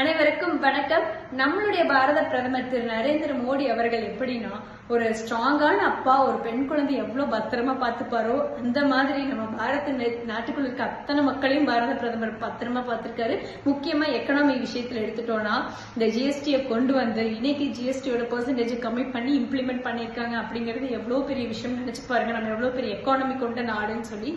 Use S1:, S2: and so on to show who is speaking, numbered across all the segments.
S1: அனைவருக்கும் வணக்கம். நம்மளுடைய பாரத பிரதமர் திரு. நரேந்திர மோடி அவர்கள் எப்படின்னா ஒரு ஸ்ட்ராங்கான அப்பா ஒரு பெண் குழந்தை எவ்வளவு பத்திரமா பார்த்துப்பாரோ அந்த மாதிரி நம்ம பாரத நாட்டுக்குள்ள இருக்க அத்தனை மக்களையும் பாரத பிரதமர் பத்திரமா பார்த்திருக்காரு. முக்கியமா எக்கனாமி விஷயத்துல எடுத்துட்டோம்னா இந்த ஜிஎஸ்டியை கொண்டு வந்து இன்னைக்கு ஜிஎஸ்டியோட பெர்சன்டேஜ் கம்மி பண்ணி இம்ப்ளிமெண்ட் பண்ணியிருக்காங்க அப்படிங்கிறது எவ்வளவு பெரிய விஷயம் நினைச்சு பாருங்க. நம்ம எவ்வளவு பெரிய எக்கானமி கொண்ட நாடுன்னு சொல்லி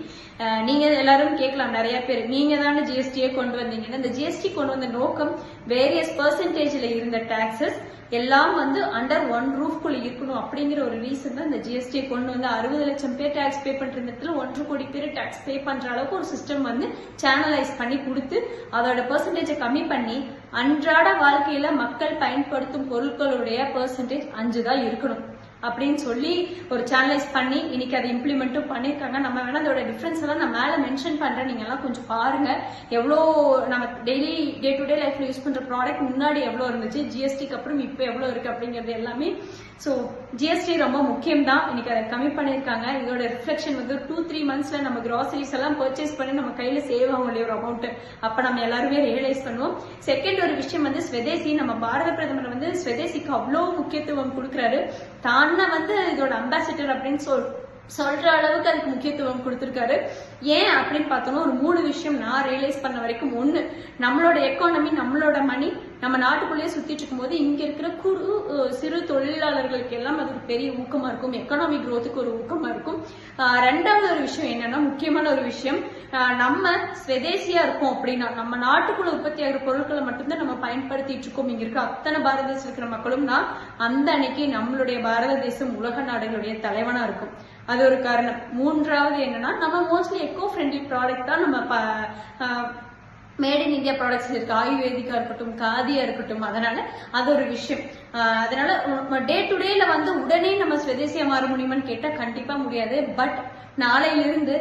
S1: நீங்க எல்லாரும் கேட்கலாம் நிறைய பேர். நீங்க தானே ஜிஎஸ்டியை கொண்டு வந்தீங்கன்னா. இந்த ஜிஎஸ்டி கொண்டு வந்த நோக்கம் வேரியஸ் பெர்சன்டேஜ்ல இருந்த டாக்ஸஸ் எல்லாம் வந்து அண்டர் ஒன் ரூஃப்குள்ள இருக்கணும் அப்படிங்கிற ஒரு ரீசன் தான் இந்த ஜிஎஸ்டியை கொண்டு வந்து அறுபது லட்சம் பேர் டாக்ஸ் பே பண்ற இடத்துல ஒன்று கோடி பேர் டாக்ஸ் பே பண்ற அளவுக்கு ஒரு சிஸ்டம் வந்து சேனலைஸ் பண்ணி கொடுத்து அதோட பெர்சன்டேஜை கம்மி பண்ணி அன்றாட வாழ்க்கையில மக்கள் பயன்படுத்தும் பொருட்களுடைய பெர்சன்டேஜ் அஞ்சு தான் இருக்கணும். அப்படின்னு சொல்லி ஒரு சேனலைஸ் பண்ணி இன்னைக்கு அதை இம்ப்ளிமெண்ட்டும் பண்ணியிருக்காங்க நம்ம வேணா அதோட டிஃப்ரென்ஸ் எல்லாம் நான் மேலே மென்ஷன் பண்ணுறேன் நீங்க எல்லாம் கொஞ்சம் பாருங்க. எவ்வளோ நம்ம டெய்லி டே டு டே லைஃப்ல யூஸ் பண்ற ப்ராடக்ட் முன்னாடி எவ்வளோ இருந்துச்சு ஜிஎஸ்டிக்கு அப்புறம் இப்போ எவ்வளோ இருக்கு அப்படிங்கிறது எல்லாமே. ஸோ ஜிஎஸ்டி ரொம்ப முக்கியம் தான் இன்னைக்கு அதை கம்மி பண்ணியிருக்காங்க. இதோட ரிஃப்ளெக்ஷன் வந்து டூ த்ரீ மந்த்ஸ்ல நம்ம கிராசரிஸ் எல்லாம் பர்ச்சேஸ் பண்ணி நம்ம கையில சேவ் ஆகும் இல்லையா ஒரு அமௌண்ட் அப்ப நம்ம எல்லாருமே ரியலைஸ் பண்ணுவோம். செகண்ட் ஒரு விஷயம் வந்து ஸ்வதேசி. நம்ம பாரத பிரதமர் வந்து ஸ்வதேசிக்கு அவ்வளோ முக்கியத்துவம் கொடுக்குறாரு. தான் வந்து இதோட அம்பாசிடர் அப்படின்னு சொல் சொல்ற அளவுக்கு அதுக்கு முக்கியத்துவம் கொடுத்திருக்காரு. ஏன் அப்படின்னு பார்த்தோம்னா ஒரு மூணு விஷயம் நான் ரியலைஸ் பண்ண வரைக்கும் ஒன்று நம்மளோட எக்கானமி நம்மளோட மணி நம்ம நாட்டுக்குள்ளேயே சுத்திட்டு இருக்கும்போது இங்க இருக்கிற குறு சிறு தொழிலாளர்களுக்கு எல்லாம் அது ஒரு பெரிய ஊக்கமா இருக்கும். எக்கனாமிக் க்ரோத்துக்கு ஒரு ஊக்கமா இருக்கும். ரெண்டாவது ஒரு விஷயம் என்னன்னா முக்கியமான ஒரு விஷயம் நம்ம ஸ்வதேசியா இருக்கோம் அப்படின்னா நம்ம நாட்டுக்குள்ள உற்பத்தி ஆகிற பொருட்களை மட்டும்தான் நம்ம பயன்படுத்திட்டு இருக்கோம். இங்க இருக்க அத்தனை பாரத தேசம் இருக்கிற மக்களும்னா அந்த அன்னைக்கு நம்மளுடைய பாரத தேசம் உலக நாடுகளுடைய தலைவனா இருக்கும். அது ஒரு காரணம். மூன்றாவது என்னன்னா நம்ம மோஸ்ட்லி எக்கோ ஃப்ரெண்ட்லி ப்ராடக்ட் தான் நம்ம மேட் இன் இந்தியா ப்ராடக்ட்ஸ் இருக்கு. ஆயுர்வேதிக்கா இருக்கட்டும் காதியா இருக்கட்டும் அதனால அது ஒரு விஷயம். அதனால டே டு டேல வந்து உடனே நம்ம ஸ்வதேசியா மாற முடியுமான்னு கேட்டா கண்டிப்பா முடியாது. பட் நாளையிலிருந்து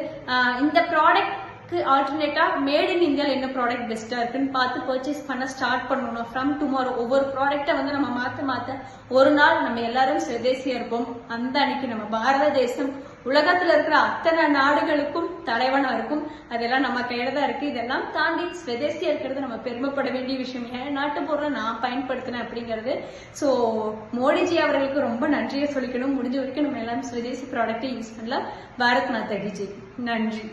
S1: இந்த ப்ராடக்ட் ஆல்டர்னேட்டாக மேட் இன் இந்தியாவில் என்ன ப்ராடக்ட் பெஸ்ட்டாக இருக்குன்னு பார்த்து பர்ச்சேஸ் பண்ண ஸ்டார்ட் பண்ணணும். ஃப்ரம் டுமாரோ ஒவ்வொரு ப்ராடக்ட்டை வந்து நம்ம மாற்ற மாற்ற ஒரு நாள் நம்ம எல்லாரும் சுதேசியாக இருப்போம். அந்த அன்னைக்கு நம்ம பாரத தேசம் உலகத்தில் இருக்கிற அத்தனை நாடுகளுக்கும் தலைவனாக இருக்கும். அதெல்லாம் நம்ம கையில தான் இருக்கு. இதெல்லாம் தாண்டி ஸ்வதேசியா இருக்கிறது நம்ம பெருமைப்பட வேண்டிய விஷயம். ஏன்? நாட்டு பொருளை நான் பயன்படுத்தினேன் அப்படிங்கிறது. ஸோ மோடிஜி அவர்களுக்கு ரொம்ப நன்றியை சொல்லிக்கணும். முடிஞ்ச வரைக்கும் நம்ம எல்லாரும் சுவதேசி ப்ராடக்டை யூஸ் பண்ணலாம். பாரத் மாதா கி நன்றி.